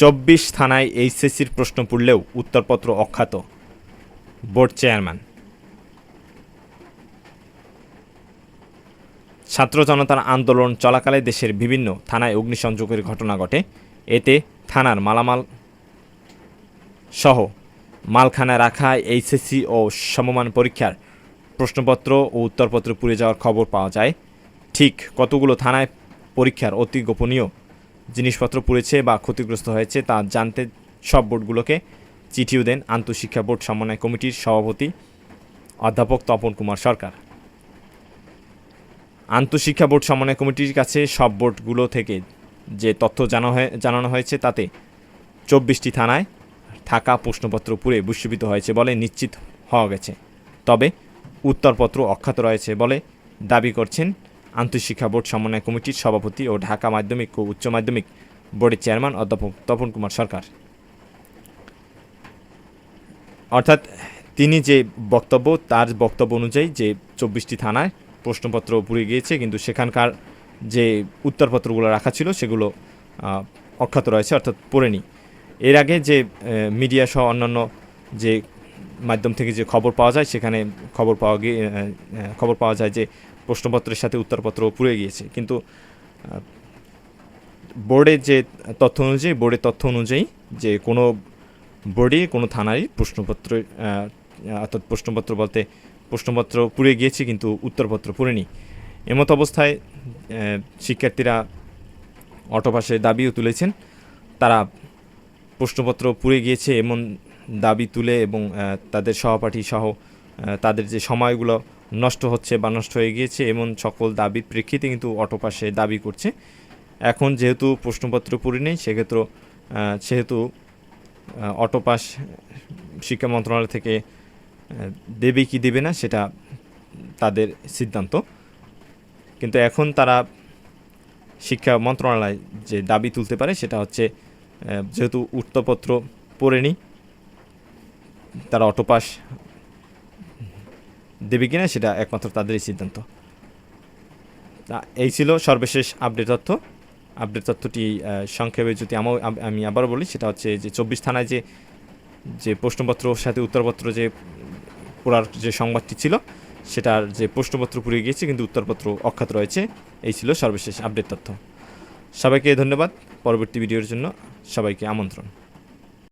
চব্বিশ থানায় এইচএসসির প্রশ্ন পড়লেও উত্তরপত্র অখ্যাত। Board chairman. ছাত্র জনতার আন্দোলন চলাকালে দেশের বিভিন্ন থানায় অগ্নিসংযোগের ঘটনা ঘটে। এতে থানার মালামাল সহ মালখানায় রাখা, এইচএসসি ও সমমান পরীক্ষার প্রশ্নপত্র ও উত্তরপত্র পুড়ে যাওয়ার খবর পাওয়া যায়। ঠিক কতগুলো থানায় পরীক্ষার অতি গোপনীয় জিনিসপত্র পুড়েছে বা ক্ষতিগ্রস্ত হয়েছে তা জানতে সব বোর্ডগুলোকে চিঠিও দেন আন্তঃশিক্ষা বোর্ড সমন্বয় কমিটির সভাপতি অধ্যাপক তপন কুমার সরকার। আন্তঃশিক্ষা বোর্ড সমন্বয় কমিটির কাছে সব বোর্ডগুলো থেকে যে তথ্য জানা হয়ে, জানানো হয়েছে তাতে চব্বিশটি থানায় থাকা প্রশ্নপত্র পুড়ে ভূষিত হয়েছে বলে নিশ্চিত হওয়া গেছে। তবে উত্তরপত্র অক্ষত রয়েছে বলে দাবি করছেন আন্তঃশিক্ষা বোর্ড সমন্বয় কমিটির সভাপতি ও ঢাকা মাধ্যমিক ও উচ্চ মাধ্যমিক বোর্ডের চেয়ারম্যান অধ্যাপক তপন কুমার সরকার। অর্থাৎ তিনি যে বক্তব্য, তার বক্তব্য অনুযায়ী যে চব্বিশটি থানায় প্রশ্নপত্র পুড়ে গিয়েছে, কিন্তু সেখানকার যে উত্তরপত্রগুলো রাখা ছিল সেগুলো অক্ষত রয়েছে, অর্থাৎ পড়েনি এর আগে যে মিডিয়া সহ অন্যান্য যে মাধ্যম থেকে যে খবর পাওয়া যায়, সেখানে খবর পাওয়া গিয়ে খবর পাওয়া যায় যে প্রশ্নপত্রের সাথে উত্তরপত্র পুড়ে গিয়েছে। কিন্তু বোর্ডের যে তথ্য অনুযায়ী, বোর্ডের তথ্য অনুযায়ী যে কোনো বোর্ডে, কোনো থানারই প্রশ্নপত্র অর্থাৎ প্রশ্নপত্র বলতে প্রশ্নপত্র পুড়ে গিয়েছে, কিন্তু উত্তরপত্র পুড়েনি। এমত অবস্থায় শিক্ষার্থীরা অটোপাসে দাবিও তুলেছেন। তারা প্রশ্নপত্র পুড়ে গিয়েছে এমন দাবি তুলে এবং তাদের সহপাঠী সহ তাদের যে সময়গুলো নষ্ট হচ্ছে বা নষ্ট হয়ে গিয়েছে এমন সকল দাবির প্রেক্ষিতে কিন্তু অটোপাসে দাবি করছে। এখন যেহেতু প্রশ্নপত্র পুড়ে নেই, সেক্ষেত্রে সেহেতু অটোপাস শিক্ষা মন্ত্রণালয় থেকে দেবে কি দেবে না সেটা তাদের সিদ্ধান্ত। কিন্তু এখন তারা শিক্ষা মন্ত্রণালয় যে দাবি তুলতে পারে সেটা হচ্ছে যেহেতু উত্তরপত্র পড়েনি, তারা অটোপাস দেবে কিনা সেটা একমাত্র তাদেরই সিদ্ধান্ত। তা এই ছিল সর্বশেষ আপডেট তথ্য। আপডেট তথ্যটি সংক্ষেপে যদি আমা- আম- আবারও বলি, সেটা হচ্ছে যে চব্বিশ থানায় যে যে প্রশ্নপত্র, সাথে উত্তরপত্র যে পড়ার যে সংবাদটি ছিল, সেটার যে প্রশ্নপত্র পুড়ে গিয়েছে, কিন্তু উত্তরপত্র অক্ষত রয়েছে। এই ছিল সর্বশেষ আপডেট তথ্য। সবাইকে ধন্যবাদ। পরবর্তী ভিডিওর জন্য সবাইকে আমন্ত্রণ।